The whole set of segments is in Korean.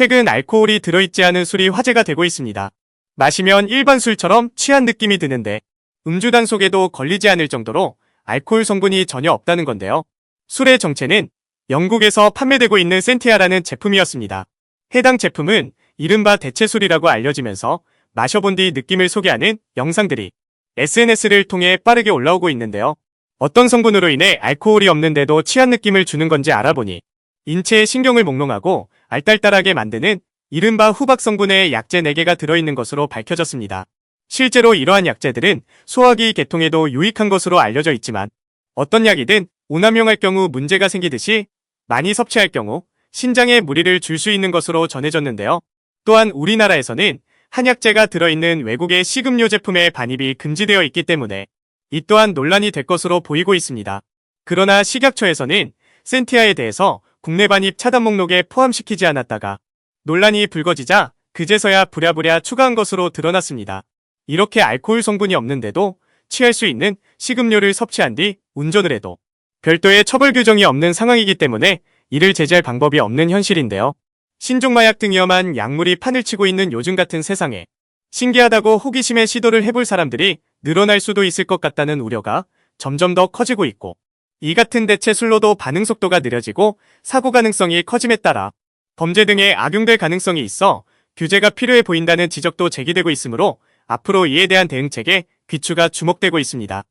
최근 알코올이 들어있지 않은 술이 화제가 되고 있습니다. 마시면 일반 술처럼 취한 느낌이 드는데 음주 단속에도 걸리지 않을 정도로 알코올 성분이 전혀 없다는 건데요. 술의 정체는 영국에서 판매되고 있는 센티아라는 제품이었습니다. 해당 제품은 이른바 대체술이라고 알려지면서 마셔본 뒤 느낌을 소개하는 영상들이 SNS를 통해 빠르게 올라오고 있는데요. 어떤 성분으로 인해 알코올이 없는데도 취한 느낌을 주는 건지 알아보니 인체의 신경을 몽롱하고 알딸딸하게 만드는 이른바 후박 성분의 약재 4개가 들어있는 것으로 밝혀졌습니다. 실제로 이러한 약재들은 소화기 계통에도 유익한 것으로 알려져 있지만 어떤 약이든 오남용할 경우 문제가 생기듯이 많이 섭취할 경우 신장에 무리를 줄 수 있는 것으로 전해졌는데요. 또한 우리나라에서는 한약재가 들어있는 외국의 식음료 제품의 반입이 금지되어 있기 때문에 이 또한 논란이 될 것으로 보이고 있습니다. 그러나 식약처에서는 센티아에 대해서 국내 반입 차단 목록에 포함시키지 않았다가 논란이 불거지자 그제서야 부랴부랴 추가한 것으로 드러났습니다. 이렇게 알코올 성분이 없는데도 취할 수 있는 식음료를 섭취한 뒤 운전을 해도 별도의 처벌 규정이 없는 상황이기 때문에 이를 제재할 방법이 없는 현실인데요. 신종마약 등 위험한 약물이 판을 치고 있는 요즘 같은 세상에 신기하다고 호기심에 시도를 해볼 사람들이 늘어날 수도 있을 것 같다는 우려가 점점 더 커지고 있고 이 같은 대체 술로도 반응 속도가 느려지고 사고 가능성이 커짐에 따라 범죄 등에 악용될 가능성이 있어 규제가 필요해 보인다는 지적도 제기되고 있으므로 앞으로 이에 대한 대응책에 귀추가 주목되고 있습니다.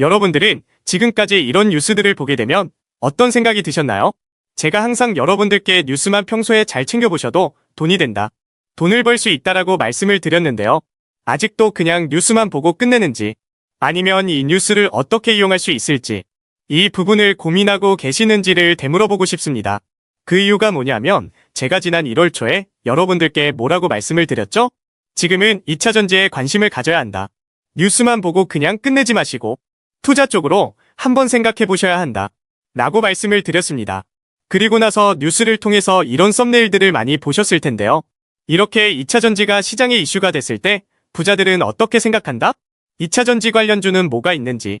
여러분들은 지금까지 이런 뉴스들을 보게 되면 어떤 생각이 드셨나요? 제가 항상 여러분들께 뉴스만 평소에 잘 챙겨보셔도 돈이 된다. 돈을 벌 수 있다라고 말씀을 드렸는데요. 아직도 그냥 뉴스만 보고 끝내는지 아니면 이 뉴스를 어떻게 이용할 수 있을지 이 부분을 고민하고 계시는지를 되물어보고 싶습니다. 그 이유가 뭐냐면 제가 지난 1월 초에 여러분들께 뭐라고 말씀을 드렸죠? 지금은 2차 전지에 관심을 가져야 한다. 뉴스만 보고 그냥 끝내지 마시고 투자 쪽으로 한번 생각해 보셔야 한다. 라고 말씀을 드렸습니다. 그리고 나서 뉴스를 통해서 이런 썸네일들을 많이 보셨을 텐데요. 이렇게 2차 전지가 시장의 이슈가 됐을 때 부자들은 어떻게 생각한다? 2차 전지 관련주는 뭐가 있는지,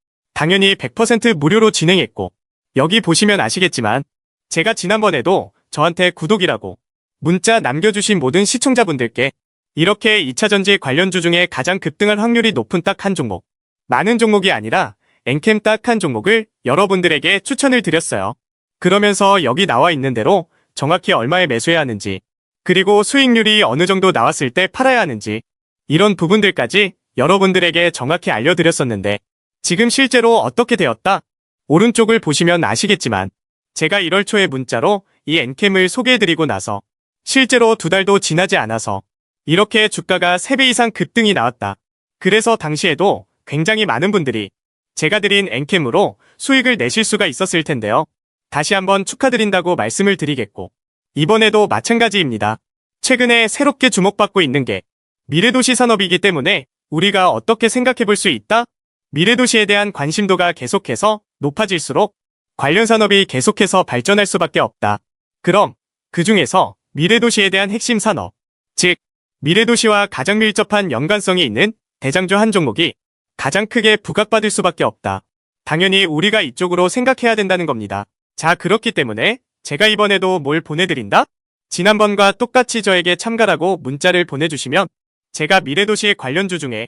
당연히 100% 무료로 진행했고 여기 보시면 아시겠지만 제가 지난번에도 저한테 구독이라고 문자 남겨주신 모든 시청자분들께 이렇게 2차전지 관련주 중에 가장 급등할 확률이 높은 딱 한 종목 많은 종목이 아니라 엔캠 딱 한 종목을 여러분들에게 추천을 드렸어요. 그러면서 여기 나와 있는 대로 정확히 얼마에 매수해야 하는지 그리고 수익률이 어느 정도 나왔을 때 팔아야 하는지 이런 부분들까지 여러분들에게 정확히 알려드렸었는데 지금 실제로 어떻게 되었다? 오른쪽을 보시면 아시겠지만 제가 1월 초에 문자로 이 엔캠을 소개해드리고 나서 실제로 두 달도 지나지 않아서 이렇게 주가가 3배 이상 급등이 나왔다. 그래서 당시에도 굉장히 많은 분들이 제가 드린 엔캠으로 수익을 내실 수가 있었을 텐데요. 다시 한번 축하드린다고 말씀을 드리겠고 이번에도 마찬가지입니다. 최근에 새롭게 주목받고 있는 게 미래도시 산업이기 때문에 우리가 어떻게 생각해 볼 수 있다? 미래도시에 대한 관심도가 계속해서 높아질수록 관련 산업이 계속해서 발전할 수밖에 없다. 그럼 그 중에서 미래도시에 대한 핵심 산업, 즉 미래도시와 가장 밀접한 연관성이 있는 대장주 한 종목이 가장 크게 부각받을 수밖에 없다. 당연히 우리가 이쪽으로 생각해야 된다는 겁니다. 자, 그렇기 때문에 제가 이번에도 뭘 보내드린다? 지난번과 똑같이 저에게 참가라고 문자를 보내주시면 제가 미래도시 관련주 중에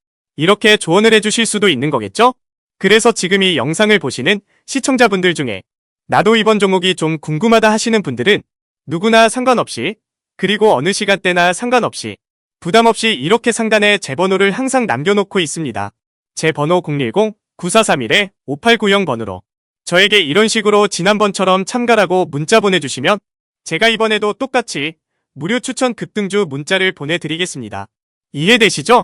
이렇게 조언을 해주실 수도 있는 거겠죠? 그래서 지금 이 영상을 보시는 시청자분들 중에 나도 이번 종목이 좀 궁금하다 하시는 분들은 누구나 상관없이 그리고 어느 시간대나 상관없이 부담 없이 이렇게 상단에 제 번호를 항상 남겨놓고 있습니다. 제 번호 010-9431-5890 번호로 저에게 이런 식으로 지난번처럼 참가라고 문자 보내주시면 제가 이번에도 똑같이 무료 추천 급등주 문자를 보내드리겠습니다. 이해되시죠?